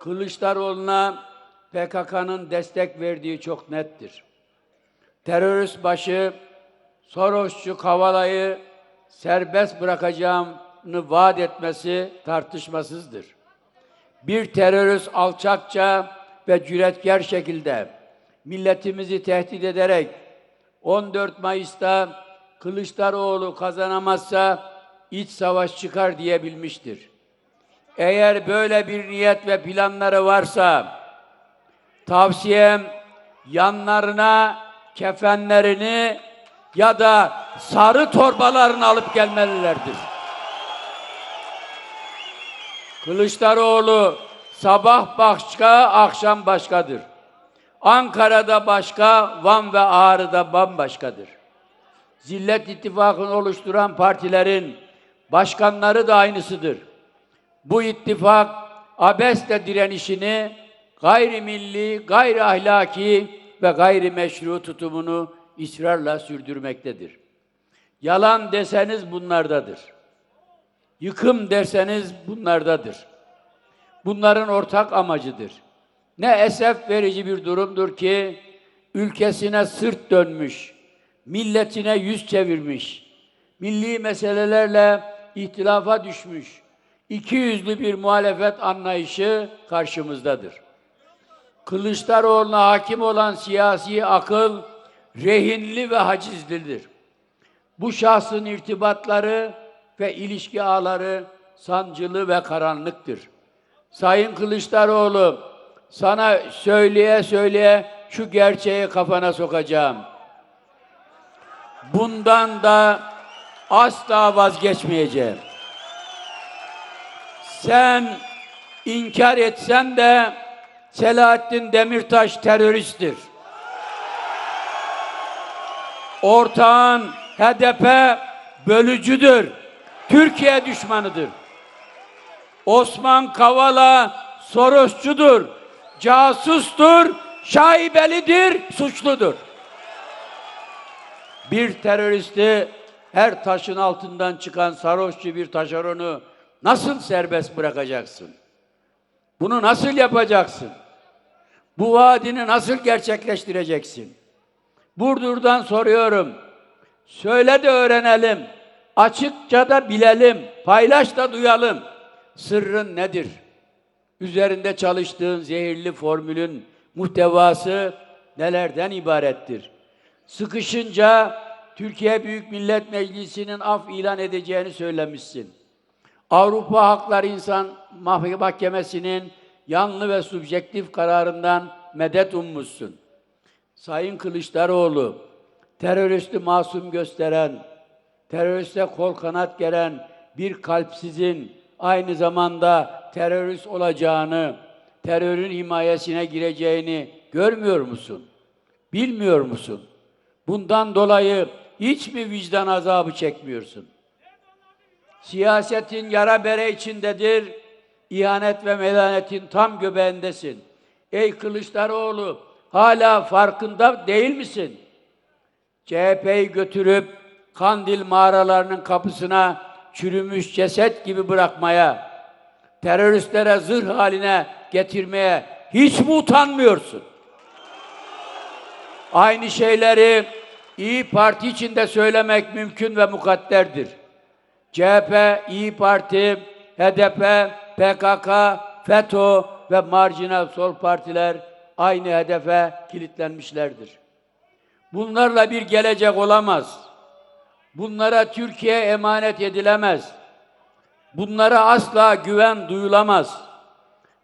Kılıçdaroğlu'na PKK'nın destek verdiği çok nettir. Terörist başı Sorosçu Kavala'yı serbest bırakacağını vaat etmesi tartışmasızdır. Bir terörist alçakça ve cüretkar şekilde milletimizi tehdit ederek 14 Mayıs'ta Kılıçdaroğlu kazanamazsa iç savaş çıkar diyebilmiştir. Eğer böyle bir niyet ve planları varsa tavsiyem yanlarına kefenlerini ya da sarı torbalarını alıp gelmelilerdir. Kılıçdaroğlu sabah başka, akşam başkadır. Ankara'da başka, Van ve Ağrı'da bambaşkadır. Zillet ittifakını oluşturan partilerin başkanları da aynısıdır. Bu ittifak abesle direnişini gayrimilli, gayri ahlaki ve gayri meşru tutumunu ısrarla sürdürmektedir. Yalan deseniz bunlardadır. Yıkım derseniz bunlardadır. Bunların ortak amacıdır. Ne esef verici bir durumdur ki ülkesine sırt dönmüş, milletine yüz çevirmiş, milli meselelerle ihtilafa düşmüş, iki yüzlü bir muhalefet anlayışı karşımızdadır. Kılıçdaroğlu'na hakim olan siyasi akıl rehinli ve hacizlidir. Bu şahsın irtibatları ve ilişki ağları sancılı ve karanlıktır. Sayın Kılıçdaroğlu, sana söyleye söyleye şu gerçeği kafana sokacağım. Bundan da asla vazgeçmeyeceğim. Sen inkar etsen de Selahattin Demirtaş teröristtir. Ortağın HDP bölücüdür. Türkiye düşmanıdır. Osman Kavala Sorosçudur. Casustur, şaibelidir, suçludur. Bir teröristi her taşın altından çıkan sarhoşçu bir taşeronu nasıl serbest bırakacaksın? Bunu nasıl yapacaksın? Bu vaadini nasıl gerçekleştireceksin? Burdur'dan soruyorum. Söyle de öğrenelim. Açıkça da bilelim. Paylaş da duyalım. Sırrın nedir? Üzerinde çalıştığın zehirli formülün muhtevası nelerden ibarettir? Sıkışınca Türkiye Büyük Millet Meclisi'nin af ilan edeceğini söylemişsin. Avrupa Hakları İnsan Mahkemesi'nin yanlı ve subjektif kararından medet ummuşsun. Sayın Kılıçdaroğlu, teröristi masum gösteren, teröriste kol kanat geren bir kalpsizin aynı zamanda terörist olacağını, terörün himayesine gireceğini görmüyor musun? Bilmiyor musun? Bundan dolayı hiç mi vicdan azabı çekmiyorsun? Siyasetin yara bere içindedir, ihanet ve melanetin tam göbeğindesin. Ey Kılıçdaroğlu, hala farkında değil misin? CHP'yi götürüp Kandil mağaralarının kapısına çürümüş ceset gibi bırakmaya, teröristlere zırh haline getirmeye hiç mi utanmıyorsun? Aynı şeyleri İyi Parti içinde söylemek mümkün ve mukadderdir. CHP, İyi Parti, HDP, PKK, FETÖ ve marjinal sol partiler aynı hedefe kilitlenmişlerdir. Bunlarla bir gelecek olamaz. Bunlara Türkiye emanet edilemez. Bunlara asla güven duyulamaz.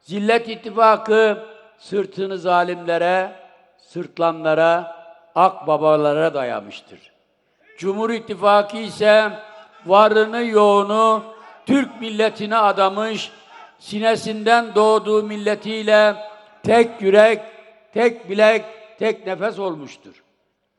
Zillet ittifakı sırtını zalimlere, sırtlanlara, akbabalara dayamıştır. Cumhur İttifakı ise varını yoğunu Türk milletine adamış, sinesinden doğduğu milletiyle tek yürek, tek bilek, tek nefes olmuştur.